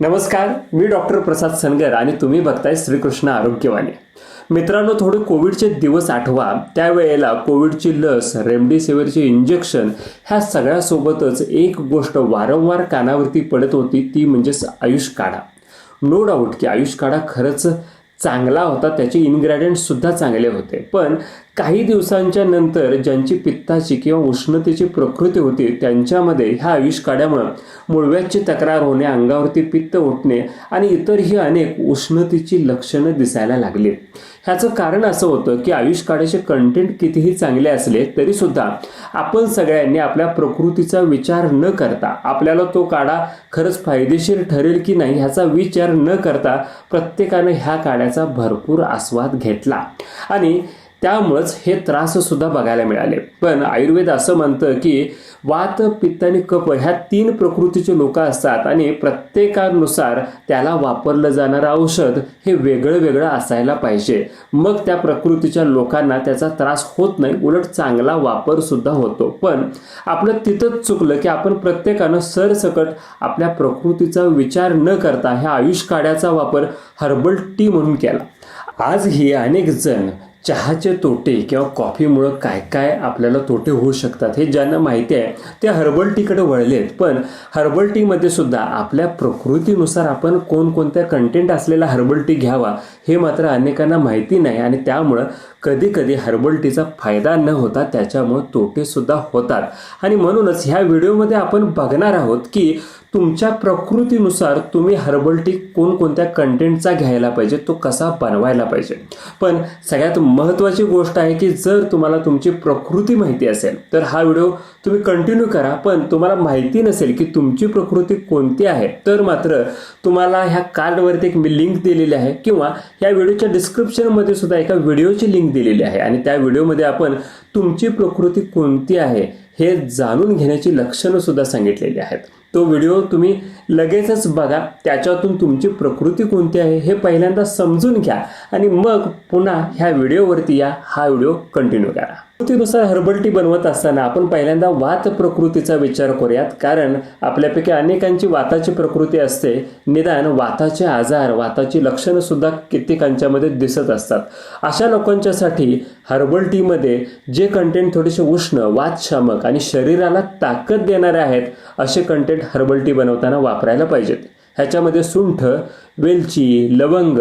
नमस्कार मी डॉक्टर प्रसाद सनगर आणि तुम्ही बघताय श्रीकृष्ण आरोग्यवाणी. मित्रांनो थोडे कोविडचे दिवस आठवा त्यावेळेला कोविडची लस रेमडेसिवीरचे इंजेक्शन ह्या सगळ्यासोबतच एक गोष्ट वारंवार कानावरती पडत होती ती म्हणजेच आयुष काढा. नो डाऊट की आयुष काढा खरंच चांगला होता त्याचे इन्ग्रेडियंट सुद्धा चांगले होते. पण काही दिवसांच्या नंतर ज्यांची पित्ताची किंवा उष्णतेची प्रकृती होती त्यांच्यामध्ये ह्या आयुष काढ्यामुळं मुळव्याची तक्रार होणे अंगावरती पित्त उठणे आणि इतरही अनेक उष्णतेची लक्षणं दिसायला लागली. ह्याचं कारण असं होतं की आयुष काढ्याचे कंटेंट कितीही चांगले असले तरीसुद्धा आपण सगळ्यांनी आपल्या प्रकृतीचा विचार न करता आपल्याला तो काढा खरंच फायदेशीर ठरेल की नाही ह्याचा विचार न करता प्रत्येकानं ह्या काढ्याचा भरपूर आस्वाद घेतला. आणि त्यामुळंच हे त्रास सुद्धा बघायला मिळाले. पण आयुर्वेद असं म्हणतं की वात पित्त आणि कप ह्या तीन प्रकृतीचे लोक असतात आणि प्रत्येकानुसार त्याला वापरलं जाणारं औषध हे वेगळं वेगळं असायला पाहिजे. मग त्या प्रकृतीच्या लोकांना त्याचा त्रास होत नाही उलट चांगला वापर सुद्धा होतो. पण आपलं तिथंच चुकलं की आपण प्रत्येकानं सरसकट आपल्या प्रकृतीचा विचार न करता ह्या आयुष काढ्याचा वापर हर्बल टी म्हणून केला. आजही अनेक जण चहाचे तोटे किंवा कॉफीमुळं काय काय आपल्याला तोटे होऊ शकतात हे ज्यांना माहिती आहे ते हर्बल टीकडे वळलेत. पण हर्बल टीमध्ये सुद्धा आपल्या प्रकृतीनुसार आपण कोणकोणत्या कंटेंट असलेला हर्बल टी घ्यावा हे मात्र अनेकांना माहिती नाही आणि त्यामुळं कधी कधी हर्बल टीचा फायदा न होता त्याच्यामुळे तोटेसुद्धा होतात. आणि म्हणूनच ह्या व्हिडिओमध्ये आपण बघणार आहोत की तुमच्या प्रकृतीनुसार तुम्ही हर्बल टी कोणकोणत्या कंटेंटचा घ्यायला पाहिजे तो कसा बनवायला पाहिजे. पण सगळ्यात महत्त्वाची गोष्ट आहे की जर तुम्हाला तुमची प्रकृती माहिती असेल तर हा व्हिडिओ तुम्ही कंटिन्यू करा. पण तुम्हाला माहिती नसेल की तुमची प्रकृती कोणती आहे तर मात्र तुम्हाला ह्या कार्डवरती एक मी लिंक दिलेली आहे किंवा या व्हिडिओच्या डिस्क्रिप्शनमध्ये सुद्धा एका व्हिडिओची लिंक दिलेली आहे. आणि त्या व्हिडिओमध्ये आपण तुमची प्रकृती कोणती आहे हे जाणून घेण्याची लक्षणं सुद्धा सांगितलेली आहेत. तो व्हिडिओ तुम्ही लगेचच बघा त्याच्यातून तुमची प्रकृती कोणती आहे हे पहिल्यांदा समजून घ्या आणि मग पुन्हा ह्या व्हिडिओवरती या हा व्हिडिओ कंटिन्यू करा. प्रकृतीनुसार हर्बल टी बनवत असताना आपण पहिल्यांदा वात प्रकृतीचा विचार करूयात कारण आपल्यापैकी अनेकांची वाताची प्रकृती असते. निदान वाताचे आजार वाताची लक्षणं सुद्धा कित्येकांच्यामध्ये दिसत असतात. अशा लोकांच्यासाठी हर्बल टीमध्ये जे कंटेंट थोडेसे उष्ण वातशामक आणि शरीराला ताकद देणारे आहेत असे कंटेंट हर्बल टी बनवताना वापरायला पाहिजेत. ह्याच्यामध्ये सुंठ वेलची लवंग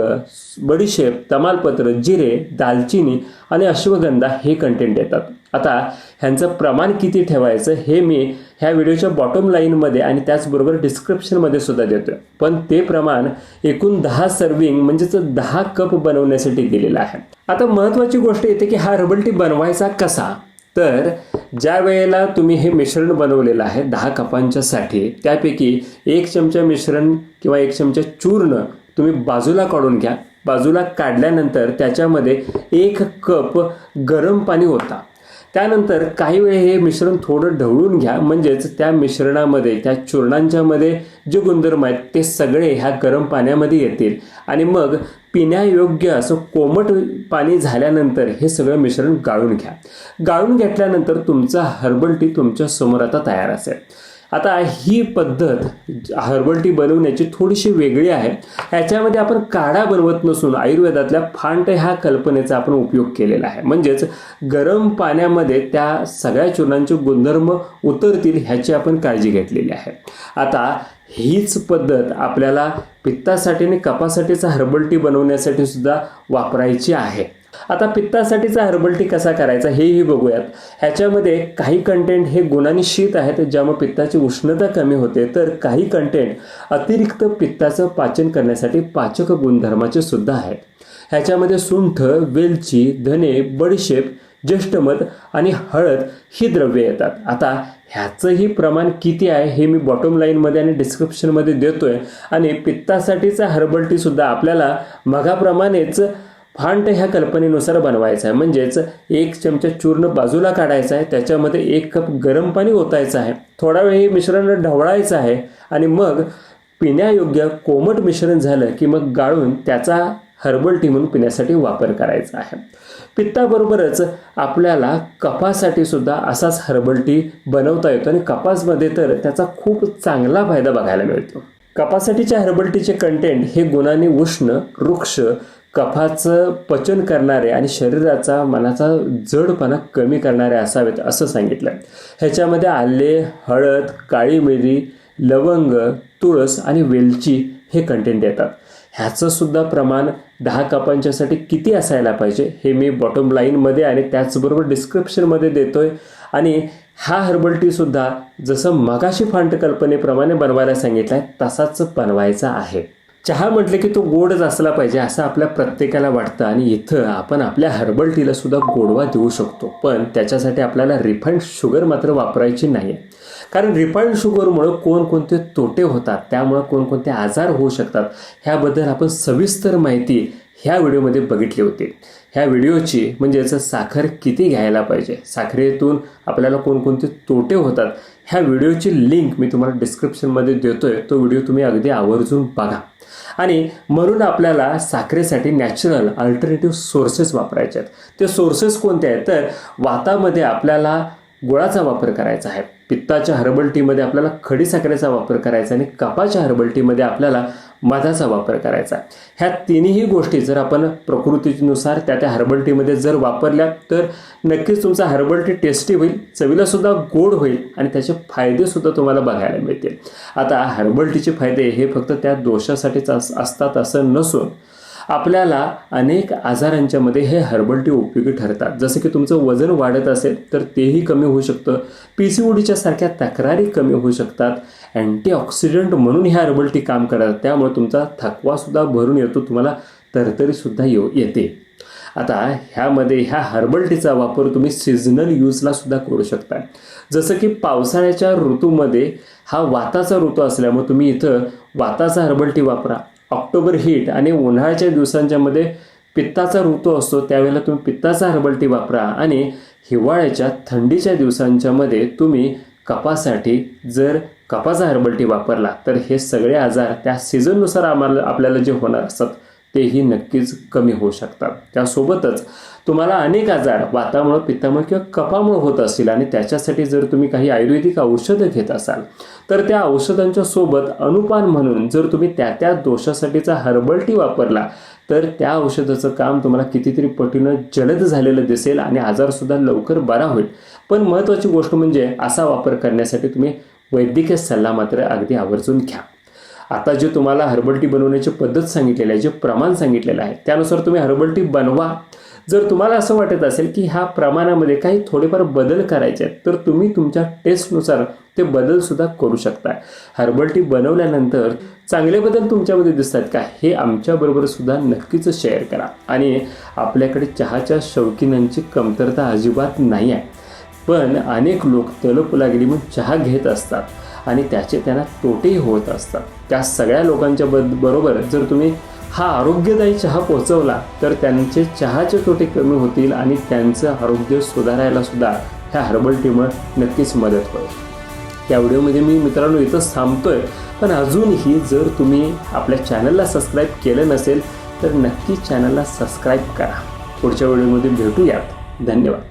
बडीशेप तमालपत्र जिरे दालचिनी आणि अश्वगंधा हे कंटेंट येतात. आता ह्यांचं प्रमाण किती ठेवायचं हे मी ह्या व्हिडिओच्या बॉटम लाईनमध्ये आणि त्याचबरोबर डिस्क्रिप्शनमध्ये सुद्धा देतोय. पण ते प्रमाण एकूण दहा सर्विंग म्हणजेच दहा कप बनवण्यासाठी दिलेलं आहे. आता महत्त्वाची गोष्ट येते की हा हर्बल टी बनवायचा कसा? तर ज्या वेळेला तुम्ही हे मिश्रण बनवलेलं आहे दहा कपांच्यासाठी त्यापैकी एक चमचा मिश्रण किंवा एक चमचा चूर्ण तुम्ही बाजूला काढून घ्या. बाजूला काढल्यानंतर त्याच्यामध्ये एक कप गरम पाणी होता त्यानंतर काही वेळ हे मिश्रण थोडं ढवळून घ्या. म्हणजेच त्या मिश्रणामध्ये त्या चूर्णांच्यामध्ये जे गुणधर्म आहेत ते सगळे ह्या गरम पाण्यामध्ये येतील. आणि मग पिण्यायोग्य असं कोमट पाणी झाल्यानंतर हे सगळं मिश्रण गाळून घ्या. गाळून घेतल्यानंतर तुमचा हर्बल टी तुमच्यासमोर आता तयार असेल. आता ही पद्धत हर्बल टी बनवण्याची थोडीशी वेगळी आहे. ह्याच्यामध्ये आपण काढा बनवत नसून आयुर्वेदातल्या फांट ह्या कल्पनेचा आपण उपयोग केलेला आहे. म्हणजेच गरम पाण्यामध्ये त्या सगळ्या चूर्णांचे गुणधर्म उतरतील ह्याची आपण काळजी घेतलेली आहे. आता हीच पद्धत आपल्याला पित्तासाठी आणि कपासाठीचा हर्बल टी बनवण्यासाठी सुद्धा वापरायची आहे. आता पित्तासाठीचा हर्बल टी कसा करायचा हेही बघूयात. ह्याच्यामध्ये काही कंटेंट हे गुणांनी शीत आहेत ज्यामुळे पित्ताची उष्णता कमी होते. तर काही कंटेंट अतिरिक्त पित्ताचं पाचन करण्यासाठी पाचक गुणधर्माचे सुद्धा आहेत. ह्याच्यामध्ये सुंठ वेलची धने बडीशेप ज्येष्ठमध आणि हळद ही द्रव्ये येतात. आता ह्याचंही प्रमाण किती आहे हे मी बॉटम लाईनमध्ये आणि डिस्क्रिप्शनमध्ये देतोय. आणि पित्तासाठीचा हर्बल टीसुद्धा आपल्याला मगाप्रमाणेच फांट ह्या कल्पनेनुसार बनवायचा आहे. म्हणजेच एक चमचा चूर्ण बाजूला काढायचा आहे. त्याच्यामध्ये एक कप गरम पाणी ओतायचं आहे. थोडा वेळ हे मिश्रण ढवळायचं आहे आणि मग पिण्यायोग्य कोमट मिश्रण झालं की मग गाळून त्याचा हर्बल टी म्हणून पिण्यासाठी वापर करायचा आहे. पित्ताबरोबरच आपल्याला कपासाठी सुद्धा असाच हर्बल टी बनवता येतो आणि कपासमध्ये तर त्याचा खूप चांगला फायदा बघायला मिळतो. कपासाठीच्या हर्बल टीचे कंटेंट हे गुणांनी उष्ण वृक्ष कफाचं पचन करणारे आणि शरीराचा मनाचा जडपणा कमी करणारे असावेत असं सांगितलं. ह्याच्यामध्ये आले हळद काळी मिरी लवंग तुळस आणि वेलची हे कंटेंट येतात ह्याचंसुद्धा प्रमाण दहा कपांच्यासाठी किती असायला पाहिजे हे मी बॉटम लाईनमध्ये आणि त्याचबरोबर डिस्क्रिप्शनमध्ये देतो आहे आणि हा हर्बल टीसुद्धा जसं मगाशी फांट कल्पनेप्रमाणे बनवायला सांगितलं आहे तसाच बनवायचा आहे. चहा म्हटलं की तो गोडच असला पाहिजे असं आपल्या प्रत्येकाला वाटतं. आणि इथं आपण आपल्या हर्बल टीला सुद्धा गोडवा देऊ शकतो. पण त्याच्यासाठी आपल्याला रिफाईंड शुगर मात्र वापरायची नाही कारण रिफाईंड शुगरमुळं कोणकोणते तोटे होतात त्यामुळं कोणकोणते आजार होऊ शकतात ह्याबद्दल आपण सविस्तर माहिती ह्या व्हिडिओमध्ये बघितले होते. ह्या व्हिडिओची म्हणजे याचं साखर किती घ्यायला पाहिजे? साखरेतून आपल्याला कोणकोणते तोटे होतात? ह्या व्हिडिओची लिंक मी तुम्हाला डिस्क्रिप्शनमध्ये देतोय. तो व्हिडिओ तुम्ही अगदी आवर्जून बघा. आणि म्हणून आपल्याला साखरेसाठी नॅचरल अल्टरनेटिव्ह सोर्सेस वापरायचे आहेत. ते सोर्सेस कोणते आहेत? तर वातामध्ये आपल्याला गुळाचा वापर करायचा आहे. पित्ताच्या हर्बल टीमध्ये आपल्याला खडीसाखरेचा वापर करायचा आणि कपाच्या हर्बल टीमध्ये आपल्याला मधाचा वापर करायचा. ह्या तिन्ही गोष्टी जर आपण प्रकृतीनुसार त्या त्या हर्बल टीमध्ये जर वापरल्या तर नक्कीच तुमचा हर्बल टी टेस्टी होईल चवीला सुद्धा गोड होईल आणि त्याचे फायदे सुद्धा तुम्हाला बघायला मिळतील. आता हर्बल टीचे फायदे हे फक्त त्या दोषासाठीच असतात असं नसून आपल्याला अनेक आजारांच्यामध्ये हे हर्बल टी उपयोगी ठरतात. जसं की तुमचं वजन वाढत असेल तर तेही कमी होऊ शकतं. पी सी ओडीच्या सारख्या तक्रारी कमी होऊ शकतात. अँटीऑक्सिडंट म्हणून ह्या हर्बल टी काम करतात. त्यामुळे तुमचा थकवासुद्धा भरून येतो तुम्हाला तरतरीसुद्धा येऊ येते. आता ह्यामध्ये ह्या हर्बल टीचा वापर तुम्ही सिजनल यूजला सुद्धा करू शकता. जसं की पावसाळ्याच्या ऋतूमध्ये हा वाताचा ऋतू असल्यामुळे तुम्ही इथं वाताचा हर्बल टी वापरा. ऑक्टोबर हीट आणि उन्हाळ्याच्या दिवसांच्या मध्ये पित्ताचा ऋतू असतो त्यावेळेला तुम्ही पित्ताचा हर्बल टी वापरा आणि हिवाळ्याच्या थंडीच्या दिवसांच्या मध्ये तुम्ही कपासाठी जर कपाचा हर्बल टी वापरला तर हे सगळे आजार त्या सीझननुसार आम्हाला आपल्याला जे होणार असतात तेही नक्कीच कमी होऊ शकतात. त्यासोबतच तुम्हाला अनेक आजार वातामुळं पित्तामुळे किंवा कपामुळे होत असतील आणि त्याच्यासाठी जर तुम्ही काही आयुर्वेदिक औषधं घेत असाल तर त्या औषधांच्या सोबत अनुपान म्हणून जर तुम्ही त्या त्या दोषासाठीचा हर्बल टी वापरला तर त्या औषधाचं काम तुम्हाला कितीतरी पटीनं जलद झालेलं दिसेल आणि आजारसुद्धा लवकर बरा होईल. पण महत्त्वाची गोष्ट म्हणजे असा वापर करण्यासाठी तुम्ही वैद्यकीय सल्ला मात्र अगदी आवर्जून घ्या. आता जे तुम्हाला हर्बल टी बनवण्याची पद्धत सांगितलेली आहे जे प्रमाण सांगितलेलं आहे त्यानुसार तुम्ही हर्बल टी बनवा. जर तुम्हाला असं वाटत असेल की ह्या प्रमाणामध्ये काही थोडेफार बदल करायचे आहेत तर तुम्ही तुमच्या टेस्टनुसार ते बदलसुद्धा करू शकता. हर्बल टी बनवल्यानंतर चांगले बदल तुमच्यामध्ये दिसतात का हे आमच्याबरोबर सुद्धा नक्कीच शेअर करा. आणि आपल्याकडे चहाच्या शौकीनांची कमतरता अजिबात नाही आहे. पण अनेक लोक तलप लागली मग चहा घेत असतात. आणि त्याचे त्यांना तोटेही होत असतात. त्या सगळ्या लोकांच्या बरोबर जर तुम्ही हा आरोग्यदायी चहा पोहोचवला तर त्यांचे चहाचे तोटे कमी होतील आणि त्यांचं आरोग्य सुधारायला सुद्धा ह्या हर्बल टीमुळे नक्कीच मदत होईल. या व्हिडिओमध्ये मी मित्रांनो इथंच थांबतोय पण अजूनही जर तुम्ही आपल्या चॅनलला सबस्क्राईब केलं नसेल तर नक्की चॅनलला सबस्क्राईब करा. पुढच्या व्हिडिओमध्ये भेटूयात. धन्यवाद.